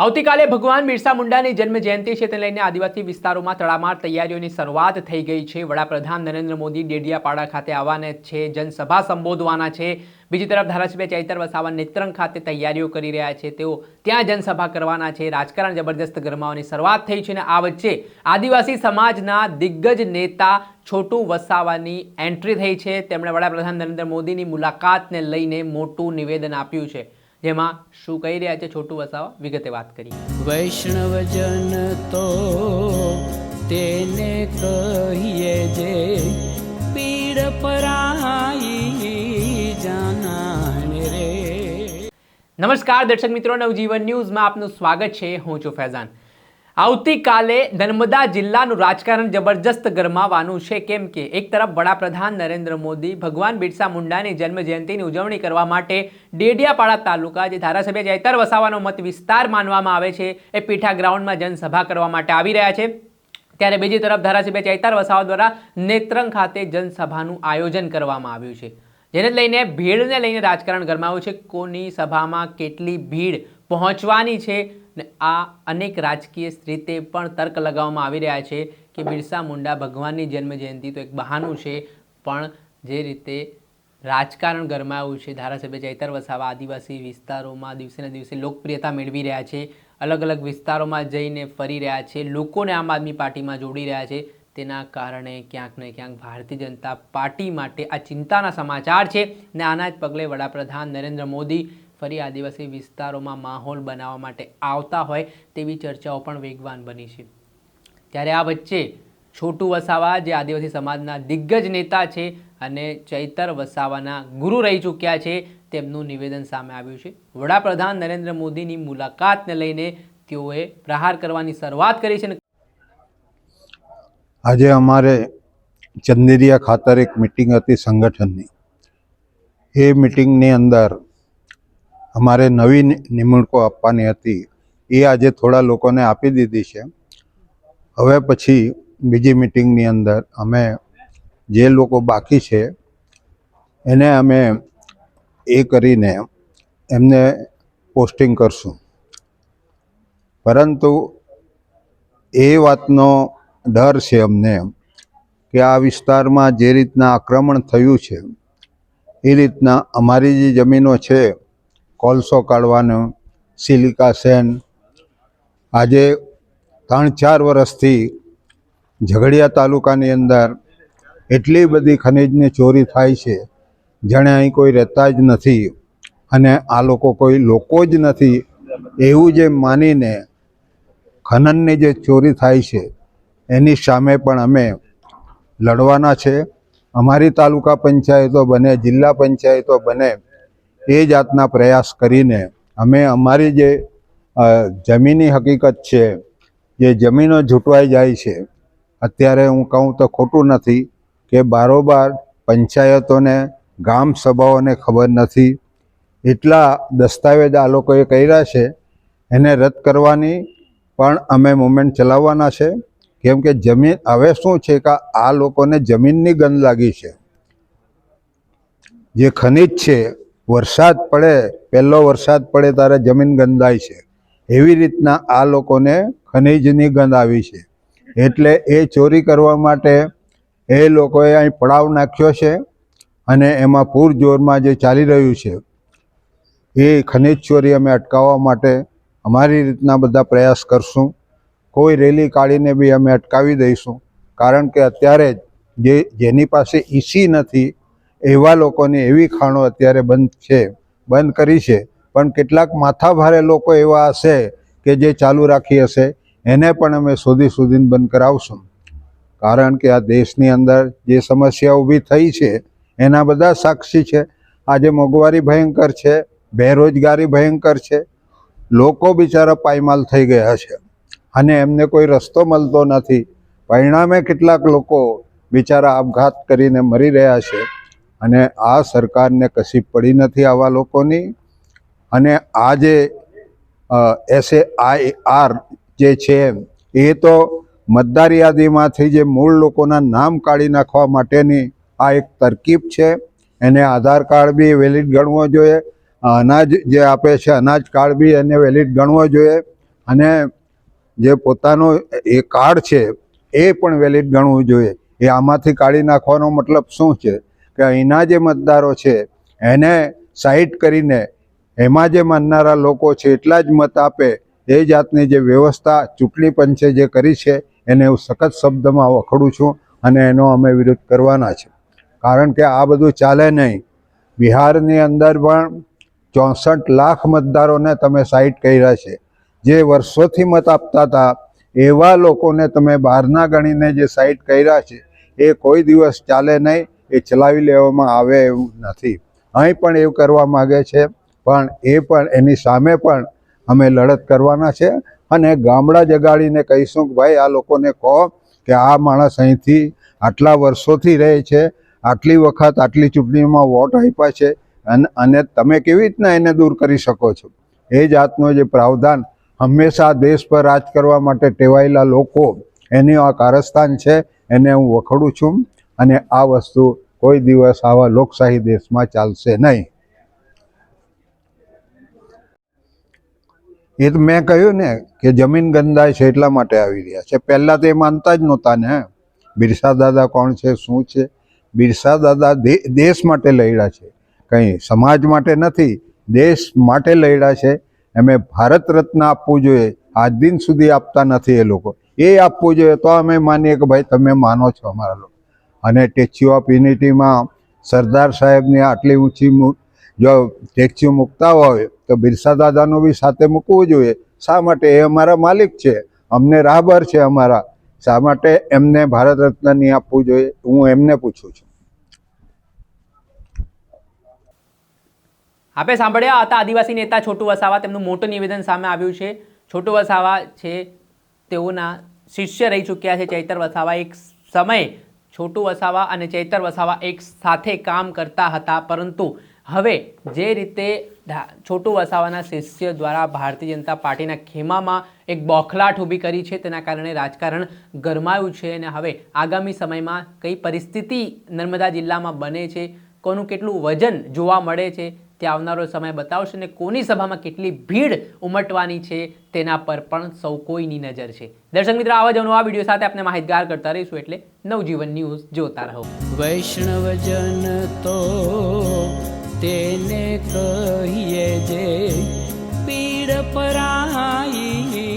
આવતીકાલે ભગવાન બિરસા મુંડાની જન્મ જયંતિ છે, તેને લઈને આદિવાસી વિસ્તારોમાં તડામાર તૈયારીઓની શરૂઆત થઈ ગઈ છે. વડાપ્રધાન નરેન્દ્ર મોદી ડેડિયાપાડા ખાતે આવવાના છે, જનસભા સંબોધવાના છે. બીજી તરફ ધારાસભ્ય ચૈતર વસાવા નેત્રંગ ખાતે તૈયારીઓ કરી રહ્યા છે. તેઓ ત્યાં જનસભા કરવાના છે. રાજકારણ જબરદસ્ત ગરમાવાની શરૂઆત થઈ છે અને આ વચ્ચે આદિવાસી સમાજના દિગ્ગજ નેતા છોટુ વસાવાની એન્ટ્રી થઈ છે. તેમણે વડાપ્રધાન નરેન્દ્ર મોદીની મુલાકાતને લઈને મોટું નિવેદન આપ્યું છે. જેમાં શું કહી રહ્યા છે છોટુ વસાવા? વિગતે વાત કરી વૈષ્ણવજન તો તેને કહીએ જે પીડ પરાઈ જાનાને રે. નમસ્કાર દર્શક મિત્રો નવજીવન ન્યૂઝમાં આપનું સ્વાગત છે. હું છું ફૈઝાન. આવતીકાલે નર્મદા જિલ્લાનું રાજકારણ જબરજસ્ત ગરમાવાનું છે. કેમ કે એક તરફ વડાપ્રધાન નરેન્દ્ર મોદી, ભગવાન બિરસા મુંડાની જન્મજયંતિની ઉજવણી કરવા માટે ડેડિયાપાડા તાલુકા, જે ધારાસભ્ય જયતર વસાવાનો મત વિસ્તાર માનવામાં આવે છે, એ પીઠા ગ્રાઉન્ડમાં જનસભા કરવા માટે આવી રહ્યા છે. ત્યારે બીજી તરફ ધારાસભ્ય ચૈતર વસાવા દ્વારા નેત્રંગ ખાતે જનસભાનું આયોજન કરવામાં આવ્યું છે. જેને લઈને ભીડને લઈને રાજકારણ ગરમાયું છે. કોની સભામાં કેટલી ભીડ પહોંચવાની છે ને આ અનેક રાજકીય રીતે પણ તર્ક લગાવવામાં આવી રહ્યા છે કે બિરસા મુંડા ભગવાનની જન્મ જયંતિ તો એક બહાનું છે, પણ જે રીતે રાજકારણ ગરમાયું છે, ધારાસભ્ય ચૈતર વસાવા આદિવાસી વિસ્તારોમાં દિવસે ને દિવસે લોકપ્રિયતા મેળવી રહ્યા છે. અલગ અલગ વિસ્તારોમાં જઈને ફરી રહ્યા છે. લોકોને આમ આદમી પાર્ટીમાં જોડી રહ્યા છે. તેના કારણે ક્યાંક ને ક્યાંક ભારતીય જનતા પાર્ટી માટે આ ચિંતાના સમાચાર છે ને આના જ પગલે વડાપ્રધાન નરેન્દ્ર મોદી ફરી આદિવાસી વિસ્તારોમાં માહોલ બનાવવા માટે આવતા હોય તેવી ચર્ચાઓ પણ વેગવાન બની છે. ત્યારે આ વચ્ચે છોટુ વસાવા, જે આદિવાસી સમાજના દિગ્ગજ નેતા છે અને ચૈતર વસાવાના ગુરુ રહી ચૂક્યા છે, તેમનું નિવેદન સામે આવ્યું છે. વડાપ્રધાન નરેન્દ્ર મોદીની મુલાકાતને લઈને તેઓએ પ્રહાર કરવાની શરૂઆત કરી છે અને આજે અમારે ચંદેરિયા ખાતર એક મિટિંગ હતી સંગઠનની. એ મિટિંગની અંદર અમારે નવી નિમણૂકો આપવાની હતી. એ આજે થોડા લોકોને આપી દીધી છે. હવે પછી બીજી મિટિંગની અંદર અમે જે લોકો બાકી છે, એને અમે એ કરીને એમને પોસ્ટિંગ કરશું. પરંતુ એ વાતનો ડર છે અમને કે આ વિસ્તારમાં જે રીતના આક્રમણ થયું છે, એ રીતના અમારી જે જમીનો છે, કોલસો કાઢવાનો, સિલિકા સેન, આજે ત્રણ ચાર વર્ષથી ઝઘડિયા તાલુકાની અંદર એટલી બધી ખનિજની ચોરી થાય છે, જાણે અહીં કોઈ રહેતા જ નથી અને આ લોકો કોઈ લોકો જ નથી એવું જે માનીને ખનનની જે ચોરી થાય છે એની સામે પણ અમે લડવાના છે. અમારી તાલુકા પંચાયતો બને, જિલ્લા પંચાયતો બને, એ જાતના પ્રયાસ કરીને અમે અમારી જે જમીની હકીકત છે, જે જમીનો જૂંટવાઈ જાય છે, અત્યારે હું કહું તો ખોટું નથી કે બારોબાર પંચાયતોને, ગામ સભાઓને ખબર નથી. એટલા દસ્તાવેજ આ લોકોએ કર્યા છે. એને રદ કરવાની પણ અમે મુવમેન્ટ ચલાવવાના છે. કેમ કે જમીન હવે શું છે કે આ લોકોને જમીનની ગંધ લાગી છે. જે ખનિજ છે, વરસાદ પડે, પહેલો વરસાદ પડે ત્યારે જમીન ગંધાય છે. એવી રીતના આ લોકોને ખનિજની ગંધ આવી છે. એટલે એ ચોરી કરવા માટે એ લોકોએ અહીં પડાવ નાખ્યો છે અને એમાં પૂરજોરમાં જે ચાલી રહ્યું છે, એ ખનિજ ચોરી અમે અટકાવવા માટે અમારી રીતના બધા પ્રયાસ કરશું. કોઈ રેલી કાઢીને બી અમે અટકાવી દઈશું. કારણ કે અત્યારે જ જેની પાસે ઈસી નથી, એવા લોકોની એવી ખાણો અત્યારે બંધ છે, બંધ કરી છે. પણ કેટલાક માથાભારે લોકો એવા હશે કે જે ચાલુ રાખી હશે, એને પણ અમે શોધી શોધીને બંધ કરાવશું. કારણ કે આ દેશની અંદર જે સમસ્યા ઊભી થઈ છે, એના બધા સાક્ષી છે. આજે મોંઘવારી ભયંકર છે, બેરોજગારી ભયંકર છે. લોકો બિચારા પાયમાલ થઈ ગયા છે. અને એમને કોઈ રસ્તો મળતો નથી. પરિણામે કેટલાક લોકો બિચારા આપઘાત કરીને મરી રહ્યા છે અને આ સરકારને કશી પડી નથી આવા લોકોની. અને આ જે એસ એ આઈ આર જે છે, એ તો મતદાર યાદીમાંથી જે મૂળ લોકોના નામ કાઢી નાખવા માટેની આ એક તરકીબ છે. એને આધાર કાર્ડ બી વેલિડ ગણવો જોઈએ. અનાજ જે આપે છે, અનાજ કાર્ડ બી એને વેલિડ ગણવો જોઈએ. અને જે પોતાનો એ કાર્ડ છે, એ પણ વેલિડ ગણવું જોઈએ. એ આમાંથી કાઢી નાખવાનો મતલબ શું છે? કે અહીંના જે મતદારો છે, એને સાઇટ કરીને એમાં જે માનનારા લોકો છે, એટલા જ મત આપે, એ જાતની જે વ્યવસ્થા ચૂંટણી પંચે જે કરી છે, એને હું સખત શબ્દમાં વખડું છું અને એનો અમે વિરોધ કરવાના છે. કારણ કે આ બધું ચાલે નહીં. બિહારની અંદર પણ ચોસઠ લાખ મતદારોને તમે સાઇટ કર્યા છે. જે વર્ષોથી મત આપતા હતા, એવા લોકોને તમે બહારના ગણીને જે સાઇટ કર્યા છે, એ કોઈ દિવસ ચાલે નહીં, એ ચલાવી લેવામાં આવે એવું નથી. અહીં પણ એવું કરવા માગે છે, પણ એ પણ એની સામે પણ અમે લડત કરવાના છે અને ગામડા જગાડીને કહીશું કે ભાઈ આ લોકોને કહો કે આ માણસ અહીંથી આટલા વર્ષોથી રહે છે, આટલી વખત આટલી ચૂંટણીમાં વોટ આપ્યા છે અને તમે કેવી રીતના એને દૂર કરી શકો છો? એ જાતનો જે પ્રાવધાન હંમેશા દેશ પર રાજ કરવા માટે ટેવાયેલા લોકો, એની આ કારસ્તાન છે, એને હું વખોડું છું. અને આ વસ્તુ કોઈ દિવસ આવા લોકશાહી દેશમાં ચાલશે નહીં. એ તો મેં કહ્યું ને કે જમીન ગંદાય છે એટલા માટે આવી રહ્યા છે. પહેલાં તો એ માનતા જ નહોતા ને બિરસા દાદા કોણ છે, શું છે? બિરસા દાદા દેશ માટે લડ્યા છે. કંઈ સમાજ માટે નથી, દેશ માટે લડ્યા છે. એમે ભારત રત્ન આપવું જોઈએ. આજ દિન સુધી આપતા નથી એ લોકો. એ આપવું જોઈએ તો અમે માનીએ કે ભાઈ તમે માનો છો અમારા લોકો. અને સ્ટેચ્યુ ઓફ યુનિટીમાં સરદાર સાહેબની આટલી ઊંચી જો સ્ટેચ્યુ મૂકતા હોય તો બિરસા દાદાનું બી સાથે મૂકવું જોઈએ. શા માટે? એ અમારા માલિક છે. અમને રાહબર છે અમારા. શા માટે એમને ભારત રત્ન નહીં આપવું જોઈએ? હું એમને પૂછું છું. આપે સાંભળ્યા હતા આદિવાસી નેતા છોટુ વસાવા, તેમનું મોટું નિવેદન સામે આવ્યું છે. છોટુ વસાવા છે, તેઓના શિષ્ય રહી ચૂક્યા છે ચૈતર વસાવા. એક સમયે છોટુ વસાવા અને ચૈતર વસાવા એક સાથે કામ કરતા હતા, પરંતુ હવે જે રીતે છોટુ વસાવાના શિષ્ય દ્વારા ભારતીય જનતા પાર્ટીના ખેમામાં એક બોખલાટ ઊભી કરી છે, તેના કારણે રાજકારણ ગરમાયું છે અને હવે આગામી સમયમાં કઈ પરિસ્થિતિ નર્મદા જિલ્લામાં બને છે, કોનું કેટલું વજન જોવા મળે છે તે આવનારો સમય બતાવશે અને કોની સભામાં કેટલી ભીડ ઉમટવાની છે તેના પર પણ સૌ કોઈની નજર છે. દર્શક મિત્રો, આવા જ નવા વીડિયો સાથે આપણે માહિતગાર કરતા રહીશું એટલે નવજીવન ન્યૂઝ જોતા રહો. વૈષ્ણવજન તો તેને કહીએ જે પીડ પરાઈ